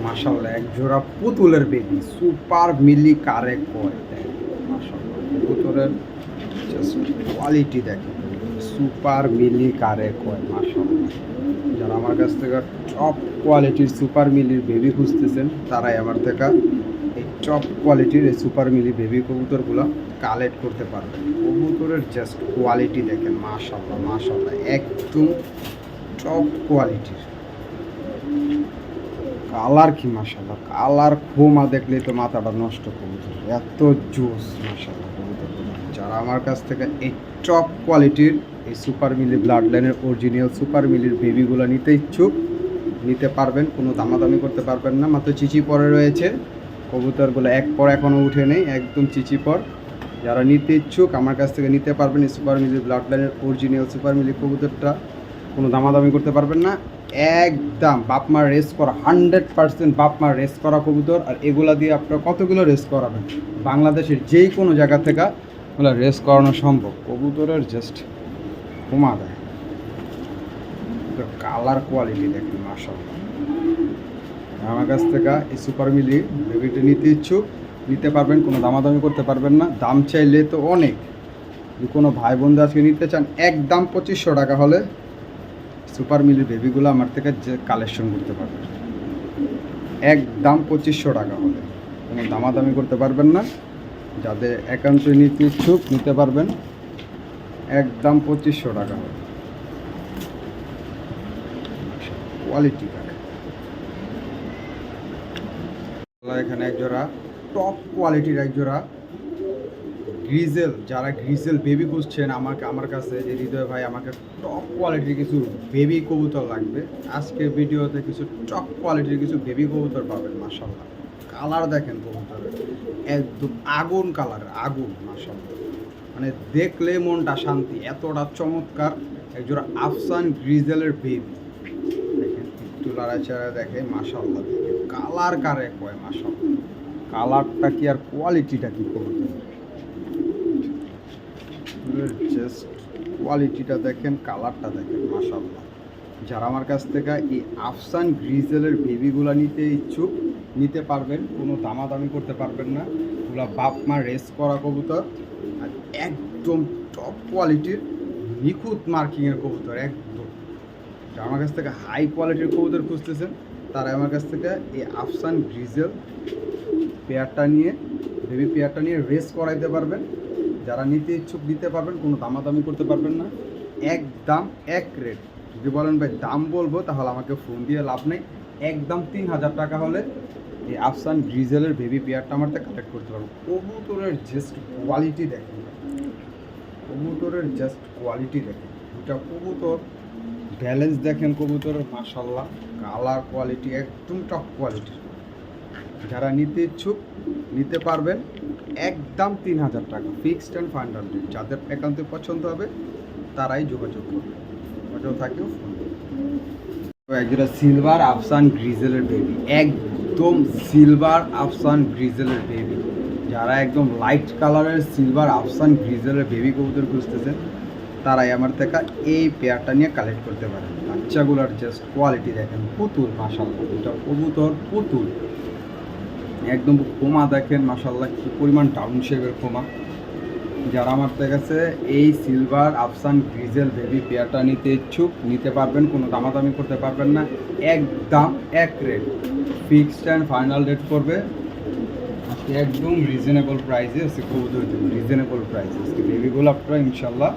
মাশাল্লাহ এক জোড়া পুতুলের বেবি সুপার মিলি কারে কয় দেখ মাশাল্লাহ পুতুলের কোয়ালিটি দেখেন সুপার মিলি কারে কয় মাশাল্লাহ যারা আমার কাছ থেকে টপ কোয়ালিটির সুপার মিলির বেবি খুঁজতেছেন, তারাই আমার থেকে এই টপ কোয়ালিটির এই সুপার মিলি বেবি কবুতরগুলো কালেক্ট করতে পারবেন কবুতরের জাস্ট কোয়ালিটি দেখেন মাশাল্লাহ মাশাল্লাহ একদম টপ কোয়ালিটির কালার কি মাশাল্লাহ কালার খোমা দেখলে তো মাথাটা নষ্ট কবুতর, এত জোস কবুতরগুলো যারা আমার কাছ থেকে এই টপ কোয়ালিটির এই সুপার মিলি ব্লাড লাইনের অরিজিনাল সুপার মিলির বেবিগুলো নিতে ইচ্ছুক, নিতে পারবেন, কোনো দামাদামি করতে পারবেন না। মাত্র চিচি পরে রয়েছে, কবুতরগুলো এক পর এখনও উঠে নেই, একদম চিচি পর। যারা নিতে ইচ্ছুক, আমার কাছ থেকে নিতে পারবেন সুপার মিলি ব্লাড লাইনের অরিজিনাল সুপার মিলি কবুতরটা। কোনো দামাদামি করতে পারবেন না। একদম বাপ মার রেস করা হান্ড্রেড পার্সেন্ট বাপ মার রেস করা কবুতর। আর এগুলা দিয়ে আপনারা কতগুলো রেস করাবেন? বাংলাদেশের যে কোনো জায়গা থেকে ওগুলো রেস করানো সম্ভব। কবুতরের জাস্ট ঘুমা দেয়। কালার কোয়ালিটি দেখেন মাসাল্লাহ আমার কাছ থেকে এই সুপার মিলি বেবিটা নিতে ইচ্ছুক। নিতে পারবেন, কোনো দামাদামি করতে পারবেন না। দাম চাইলে তো অনেক। কোনো ভাই বন্ধু আজকে নিতে চান, একদম পঁচিশশো টাকা হলে সুপার মিলি বেবিগুলো আমার থেকে যে কালেকশন করতে পারবেন একদম পঁচিশশো টাকা হলে কোনো দামাদামি করতে পারবেন না। যাদের একান্ত নিতে ইচ্ছুক নিতে পারবেন। একদম পঁচিশশো টাকা হলে কোয়ালিটি এখানে এক জোড়া টপ কোয়ালিটির এক জোড়া। গ্রিজেল, যারা গ্রিজেল বেবি খুঁজছেন আমাকে, আমার কাছে, যে হৃদয় ভাই আমাকে টপ কোয়ালিটির কিছু বেবি কবুতর লাগবে, আজকের ভিডিওতে কিছু টপ কোয়ালিটির কিছু বেবি কবুতর পাবেন মাসাল্লাহ কালার দেখেন কবুতরের, একদম আগুন কালার আগুন মাসাল্লাহ মানে দেখলে মনটা শান্তি, এতটা চমৎকার, একজোড়া আফসান গ্রিজেলের বেবি দেখেন, একটু লড়াচাড়া দেখে মাসাল্লাহ দেখে কালার কারে কয় মাসাল্লাহ কালারটা কি আর কোয়ালিটিটা কি কবুতর জাস্ট কোয়ালিটিটা দেখেন কালারটা দেখেন মাশাল্লাহ যারা আমার কাছ থেকে এই আফসান গ্রিজেলের বেবিগুলো নিতে ইচ্ছুক, নিতে পারবেন, কোনো দামাদামি করতে পারবেন না। ওগুলো বাপ মা রেস করা কবুতর, আর একদম টপ কোয়ালিটির নিখুঁত মার্কিংয়ের কবুতর, একদম। যারা আমার কাছ থেকে হাই কোয়ালিটির কবুতর খুঁজতেছেন তারা আমার কাছ থেকে এই আফসান গ্রিজেল পেয়ারটা নিয়ে বেবি পেয়ারটা নিয়ে রেস করাইতে পারবেন। যারা নিতে ইচ্ছুক নিতে পারবেন, কোনো দামাদামি করতে পারবেন না। এক দাম এক রেট যদি বলেন, ভাই, দাম বলব, তাহলে আমাকে ফোন দিয়ে লাভ নেই। একদম তিন হাজার টাকা হলে এই আফসান গ্রিজেলের বেবি পেয়ারটা আমার কালেক্ট করতে পারব। কবুতরের জাস্ট কোয়ালিটি দেখেন। কবুতরের জাস্ট কোয়ালিটি দেখেন। দুটা কবুতর ব্যালেন্স দেখেন কবুতরের মাসাল্লাহ কালার কোয়ালিটি একদম টপ কোয়ালিটির যারা নিতে ইচ্ছুক, নিতে পারবেন একদম তিন হাজার টাকা ফিক্সড অ্যান্ড ফাইনাল রেট যাদের একান্তে পছন্দ হবে, তারাই যোগাযোগ করবে। থাকেও ফোন একজোড়া সিলভার আফসান গ্রিজেলের বেবি একদম সিলভার আফসান গ্রিজেলের বেবি যারা একদম লাইট কালারের সিলভার আফসান গ্রিজেলের বেবি কবুতর খুঁজতেছেন, তারাই আমার থেকে এই পেয়ারটা নিয়ে কালেক্ট করতে পারেন। বাচ্চাগুলোর জাস্ট কোয়ালিটি দেখেন, পুতুল মাসাল্লাহ এটা কবুতর পুতুল। একদম খোমা দেখেন মাসাল্লাহ কি পরিমাণ ডাউন শেপের যারা আমার কাছে এই সিলভার আফসান গ্রিজেল বেবি পেয়ারটা নিতে ইচ্ছুক, নিতে পারবেন, কোনো দামাদামি করতে পারবেন না। একদম এক rate fixed and final rate করবে আজকে একদম রিজনেবল প্রাইসে আজকে কবুতর দেবো রিজনেবল প্রাইসে আজকে বেবিগুলো আপনারা ইনশাল্লাহ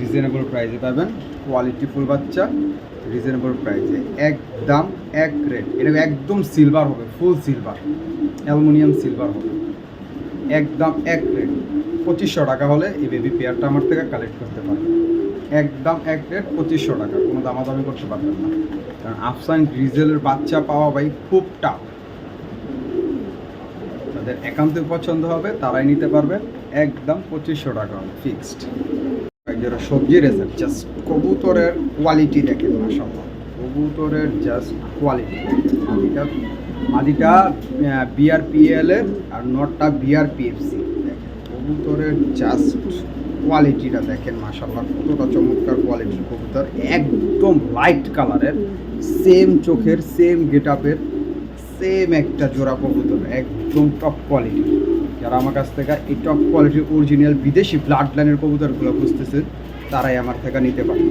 রিজনেবল প্রাইসে পাবেন। কোয়ালিটি ফুল বাচ্চা। রিজনেবল প্রাইসে একদম এক রেট। এটা একদম সিলভার হবে ফুল সিলভার অ্যালুমিনিয়াম সিলভার হবে। একদম এক রেট। পঁচিশশো টাকা হলে এই বেবি পেয়ারটা আমার থেকে কালেক্ট করতে পারবেন একদম এক রেট, পঁচিশশো টাকা। কোনো দামাদামি করতে পারবেন না। কারণ আফসান গ্রিজেলের বাচ্চা পাওয়া ভাই খুব টাফ তাদের একান্ত পছন্দ হবে, তারাই নিতে পারবে। একদম পঁচিশশো টাকা ফিক্সড যারা সবজি রেজাল্ট জাস্ট কবুতরের কোয়ালিটি দেখেন মাসাল্লাহ কবুতরের জাস্ট কোয়ালিটি মাদিটা মাদিটা বিআরপিএল এর আর নটটা বিআরপিএফসি দেখেন কবুতরের জাস্ট কোয়ালিটিটা দেখেন মাসাল্লাহ কতটা চমৎকার কোয়ালিটির কবুতর। একদম লাইট কালারের সেম চোখের সেম গেট আপের সেম একটা জোড়া কবুতর। একদম টপ কোয়ালিটি যারা আমার কাছ থেকে এই টপ কোয়ালিটির অরিজিনাল বিদেশি ব্লাড লাইনের কবুতরগুলো খুঁজতেছেন তারাই আমার থেকে নিতে পারে।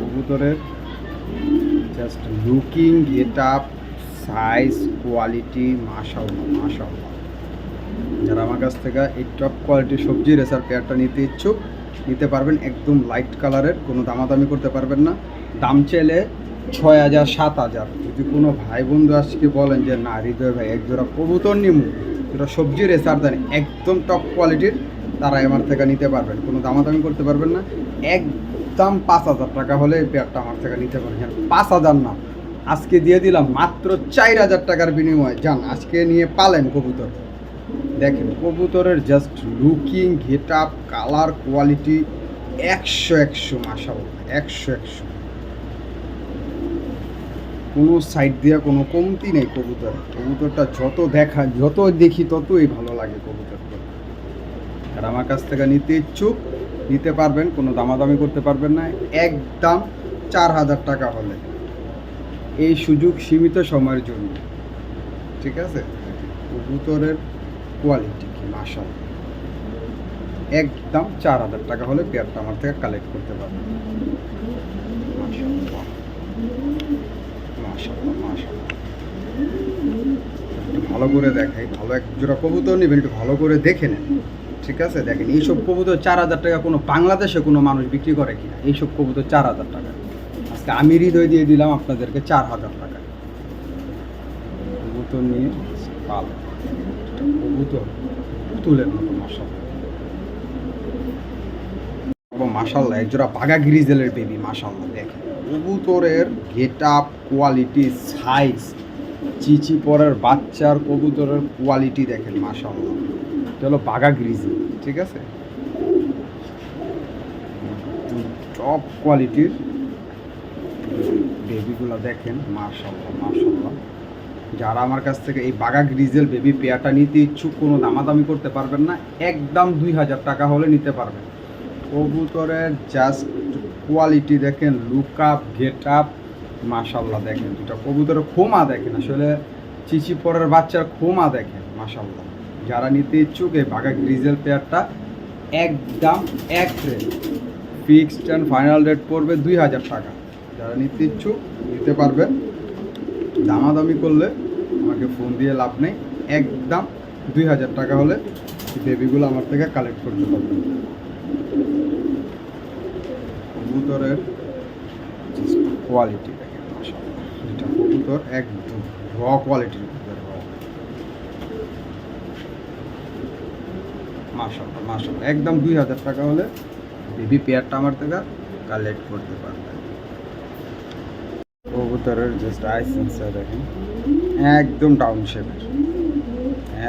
কবুতরের just looking get up size quality মাশাল্লাহ মাশাল্লাহ যারা আমার কাছ থেকে এই টপ কোয়ালিটির সবজি রেসার পেয়ারটা নিতে ইচ্ছুক, নিতে পারবেন একদম লাইট কালারের কোনো দামাদামি করতে পারবেন না। দাম চাইলে ছয় হাজার সাত হাজার। যদি কোনো ভাই বন্ধু আজকে বলেন যে না হৃদয় ভাই এক জোড়া কবুতর নিমু যেটা সবজি রেসার দেন একদম টপ কোয়ালিটির তারা আমার থেকে নিতে পারবেন। কোনো দামাদামি করতে পারবেন না। একদম পাঁচ হাজার টাকা হলে এই পেয়ারটা আমার থেকে নিতে পারবেন হ্যাঁ, পাঁচ হাজার না। আজকে দিয়ে দিলাম মাত্র চার হাজার টাকার বিনিময়ে। যান আজকে নিয়ে পালেন কবুতর। দেখেন কবুতরের just looking get up colour quality একশো একশো মাসাল একশো একশো। কোনো সাইড দিয়ে কোনো কমতি নেই কবুতর। কবুতরটা যত দেখা, যত দেখি ততই ভালো লাগে কবুতরটা। আর আমার কাছ থেকে নিতে ইচ্ছুক, নিতে পারবেন, কোনো দামাদামি করতে পারবেন না। একদম চার হাজার টাকা হলে। এই সুযোগ সীমিত সময়ের জন্য। ঠিক আছে? কবুতরের কোয়ালিটি কি মাসাল একদম চার হাজার টাকা হলে পেয়ারটা আমার থেকে কালেক্ট করতে পারবেন। ভালো করে দেখাই, ভালো এক জোড়া কবুতর নেবেন, একটু ভালো করে দেখে নেন, ঠিক আছে? দেখেন, এইসব কবুতর চার হাজার টাকা কোনো বাংলাদেশে কোনো মানুষ বিক্রি করে কিনা, এইসব কবুতর চার হাজার টাকা। আজকে আমি হৃদয় দিয়ে দিলাম আপনাদেরকে চার হাজার টাকা। কবুতর নিয়ে পাল। কবুতর পুতুলের মতো মাসাল্লাহ মাসাল্লাহ একজোড়া বাঘা গ্রিজেলের বেবি মাসাল্লাহ কবুতরের গেট আপ কোয়ালিটি, সাইজ চিচি পরের বাচ্চার কবুতরের কোয়ালিটি দেখেন মাসাল্লাহ এটা হলো বাঘা গ্রিজেল ঠিক আছে? টপ কোয়ালিটির বেবিগুলো দেখেন মাশাল্লাহ মাশাল্লাহ যারা আমার কাছ থেকে এই বাঘা গ্রিজেল বেবি পেয়ারটা নিতে ইচ্ছুক, কোনো দামাদামি করতে পারবেন না, একদম দুই হাজার টাকা হলে নিতে পারবেন। কবুতরের জাস্ট কোয়ালিটি দেখেন লুক আপ গেট আপ মাশাল্লাহ দেখেন দুটা কবুতরের খোমা দেখেন, আসলে চিচি পরের বাচ্চার খোমা দেখেন মাশাল্লাহ যারা নিতে ইচ্ছুক, এই বাঘা গ্রিজেল পেয়ারটা একদম এক rate. Fixed and final rate পড়বে দুই হাজার টাকা। যারা নিতে ইচ্ছুক, নিতে পারবেন। দামাদামি করলে আমাকে ফোন দিয়ে লাভ নেই। একদম দুই হাজার টাকা হলে বেবিগুলো আমার থেকে কালেক্ট করতে পারবেন। কবুতরের কোয়ালিটি। এটা কবুতর একদম র কোয়ালিটির কবুতর র মাশাল্লাহ মাশাল্লাহ একদম দুই হাজার টাকা হলে বেবি পেয়ারটা আমার থেকে কালেক্ট করতে পারবেন কবুতরের জাস্ট আই সেন্সার দেখেন, একদম ডাউন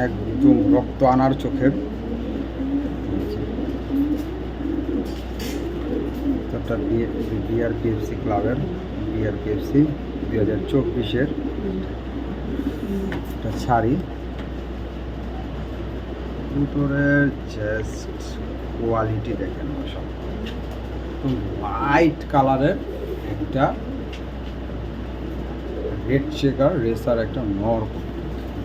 একদম রক্ত আনার চোখের একটা বিআরপিএফসি ক্লাবের বিআরপিএফসি দুই হাজার চব্বিশের একটা শাড়ি। কবুতরের জাস্ট কোয়ালিটি দেখেন সব হোয়াইট কালারের একটা রেড শেকার রেসার একটা নর।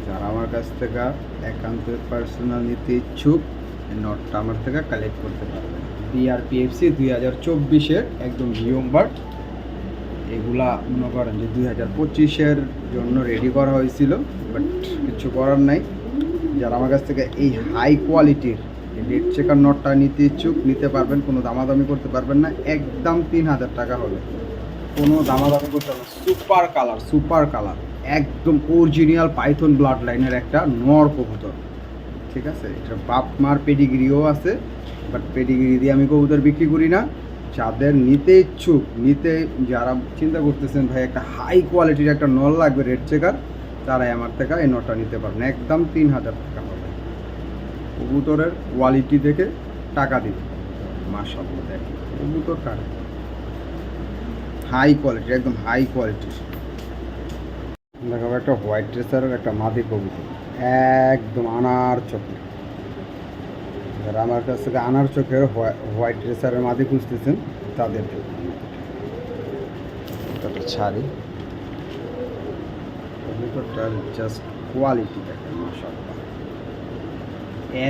যারা আমার কাছ থেকে একান্ত পার্সোনাল নিতে ইচ্ছুক নটটা আমার থেকে কালেক্ট করতে পারবেন বিআরপিএফসি দুই হাজার চব্বিশের একদম নিয়মবার। এগুলা মনে করেন যে দুই হাজার পঁচিশের জন্য রেডি করা হয়েছিল বাট কিছু করার নাই। যারা আমার কাছ থেকে এই হাই কোয়ালিটির রেড চেকার নটটা নিতে ইচ্ছুক, নিতে পারবেন, কোনো দামাদামি করতে পারবেন না, একদম তিন হাজার টাকা হবে। কোনো দামাদামি করতে হবে সুপার কালার সুপার কালার একদম অরিজিনাল পাইথন ব্লাড লাইনের একটা নর কবুতর। ঠিক আছে? এটা বাপ মার পেডিগ্রিও আছে বাট পেডিগ্রি দিয়ে আমি কবুতর বিক্রি করি না। যাদের নিতে ইচ্ছুক, নিতে যারা চিন্তা করতেছেন, ভাই, একটা হাই কোয়ালিটির একটা নল লাগবে রেড চেকার তারাই আমার থেকে এই নটটা নিতে পারবেন। একদম তিন হাজার টাকা হবে। কবুতরের কোয়ালিটি দেখে টাকা দিবে মাসাল্লাহ দেখেন কবুতর টাকা হাই কোয়ালিটি একদম হাই কোয়ালিটির দেখাবো একটা হোয়াইট ড্রেসারের একটা মাদি কবুতর। একদম আনার চোখে। যারা আমার কাছ থেকে আনার চোখের হোয়াইট ড্রেসারের মাদি খুঁজতেছেন তাদের ছাড়ি। জাস্ট কোয়ালিটি দেখেন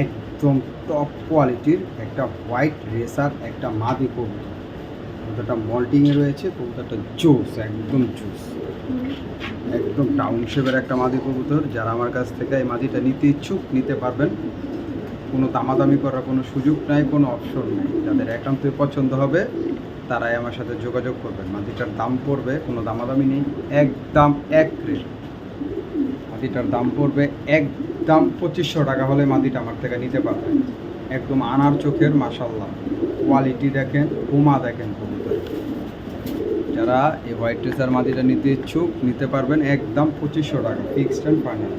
একদম টপ কোয়ালিটির একটা হোয়াইট রেসার একটা মাদি কবুতর। কবুতরটা মল্টিংয়ে রয়েছে, কবুতরটা জুস, একদম জুস। একদম টাউন শেপের একটা মাদি কবুতর। যারা আমার কাছ থেকে এই মাদিটা নিতে ইচ্ছুক, নিতে পারবেন। কোনো দামাদামি করার কোনো সুযোগ নাই, কোনো অপশন নেই। যাদের একান্তই পছন্দ হবে, তারাই আমার সাথে যোগাযোগ করবেন। মাটিটার দাম পড়বে, কোনো দামাদামি নেই, একদম এক রেট। মাটিটার দাম পড়বে একদম পঁচিশশো টাকা হলে মাদিটা আমার থেকে নিতে পারবেন। একদম আনার চোখের মাসাল্লাহ কোয়ালিটি দেখেন উমা দেখেন কবুতর। যারা এই হোয়াইট ট্রেসার মাদিটা নিতে ইচ্ছুক, নিতে পারবেন একদম পঁচিশশো টাকা ফিক্সড অ্যান্ড ফাইনাল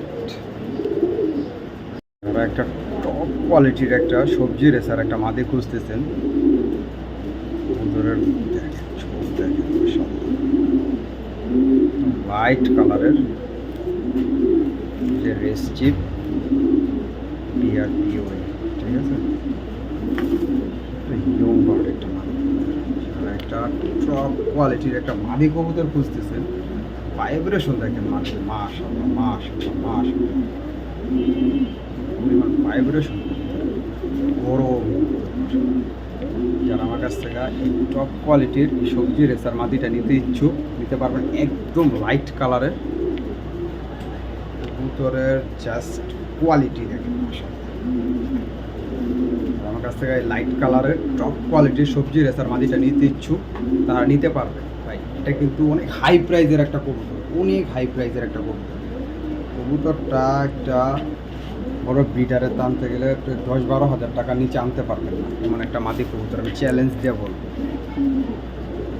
একটা টপ কোয়ালিটির একটা সবজি রেসার একটা মাদি খুঁজতেছেন, কবুতরের দেখেন লাইট কালারের যে রেস চিপ পিওআই ঠিক আছে ইয়ং বার্ড একটা টপ কোয়ালিটির একটা মাদি কবুতর খুঁজতেছেন ভাইব্রেশন দেখেন মাদি মাশাল্লাহ মাশাল্লাহ মাশাল্লাহ পরিমাণ ভাইব্রেশন গরম যারা আমার কাছ থেকে এই টপ কোয়ালিটির সবজি রেসার মাটিটা নিতে ইচ্ছুক নিতে পারবেন একদম লাইট কালারের কবুতরের জাস্ট কোয়ালিটি দেখেন। আমার কাছ থেকে লাইট কালারের টপ কোয়ালিটির সবজি রেসার মাটিটা নিতে ইচ্ছুক, তারা নিতে পারবে। ভাই, এটা কিন্তু অনেক হাই প্রাইজের একটা কবুতর, অনেক হাই প্রাইজের একটা কবুতর। কবুতরটা একটা বড় ব্রিডারের আনতে গেলে দশ বারো হাজার টাকার নিচে আনতে পারবেন না। এমন একটা মাদি কবুতর, আমি চ্যালেঞ্জ দিয়ে বলব।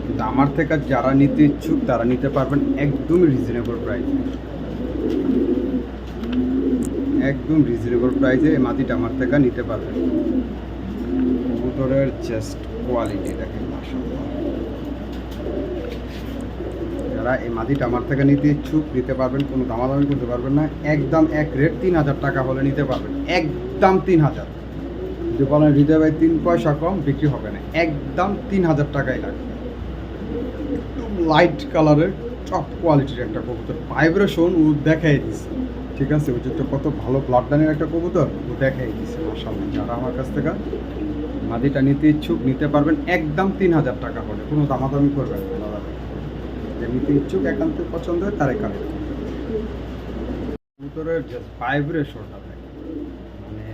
কিন্তু আমার থেকে যারা নিতে ইচ্ছুক, তারা নিতে পারবেন একদমই রিজনেবল প্রাইসে একদম রিজনেবল প্রাইসে এই মাটিটা আমার থেকে নিতে পারবেন কবুতরের চেস্ট কোয়ালিটি দেখেন মাসাল্লাহ যারা এই মাটিটা আমার থেকে নিতে ইচ্ছুক, নিতে পারবেন, কোনো দামাদামি করতে পারবেন না। একদম এক রেট তিন হাজার টাকা হলে নিতে পারবেন। একদম তিন হাজার। যদি বলেন হৃদয় ভাই, তিন পয়সা কম বিক্রি হবে না। একদম তিন হাজার টাকাই লাগবে। একদম লাইট কালারের টপ কোয়ালিটির একটা কবুতর। ভাইব্রেশন ও দেখাই দিছে। ঠিক আছে, ওই যে কত ভালো ব্লাড ডানের একটা কবুতর, ও দেখাই দিছে মাসাল্লাহ যারা আমার কাছ থেকে মাদিটা নিতে ইচ্ছুক, নিতে পারবেন, একদম তিন হাজার টাকা হলে কোনো দামাদামি করবেন। যে নিতে ইচ্ছুক একান্ত পছন্দ হয়, তারাই কালেক্ট কবুতরের যে ভাইব্রেশনটা ভাই মানে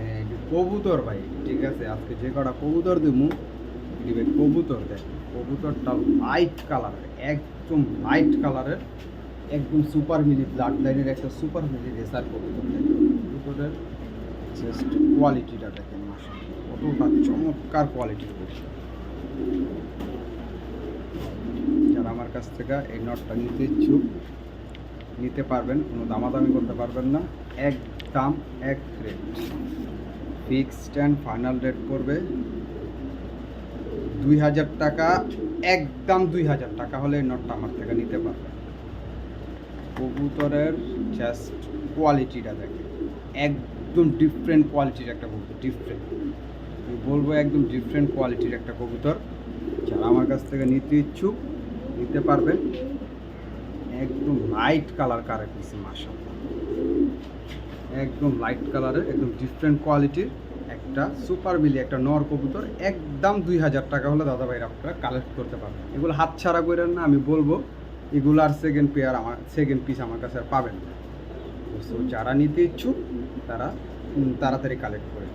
কবুতর ভাই, ঠিক আছে, আজকে যে কটা কবুতর দিবে কবুতর দেখ, কবুতরটা লাইট কালারের একদম লাইট কালারের একদম সুপার মিলি ব্লাড লাইনের একটা সুপার মিলি রেসার দেখেন। কবুতরের জাস্ট কোয়ালিটিটা দেখেন কতটা চমৎকার কোয়ালিটির কবুতর যারা আমার কাছ থেকে এই নটটা নিতে ইচ্ছুক, নিতে পারবেন, কোনো দামাদামি করতে পারবেন না, একদম এক rate fixed and final rate করবে দুই হাজার টাকা, একদম দুই হাজার টাকা হলে এই নটটা আমার থেকে নিতে পারবেন। কবুতরের জাস্ট কোয়ালিটিটা দেখে একদম ডিফারেন্ট কোয়ালিটির একটা কবুতর ডিফারেন্ট আমি বলব একদম ডিফারেন্ট কোয়ালিটির একটা কবুতর। যারা আমার কাছ থেকে নিতে ইচ্ছুক, নিতে পারবেন। একদম লাইট কালার কারে পিসি মাসা একদম লাইট কালারের একদম ডিফারেন্ট কোয়ালিটির একটা সুপার মিলি একটা নর কবুতর। একদম দুই হাজার টাকা হলে দাদা ভাইরা আপনারা কালেক্ট করতে পারবেন। এগুলো হাত ছাড়া করেন না, আমি বলব এগুলো আর সেকেন্ড পেয়ার আমার সেকেন্ড পিস আমার কাছে আর পাবেন না। যারা নিতে ইচ্ছুক, তারা তাড়াতাড়ি কালেক্ট করে।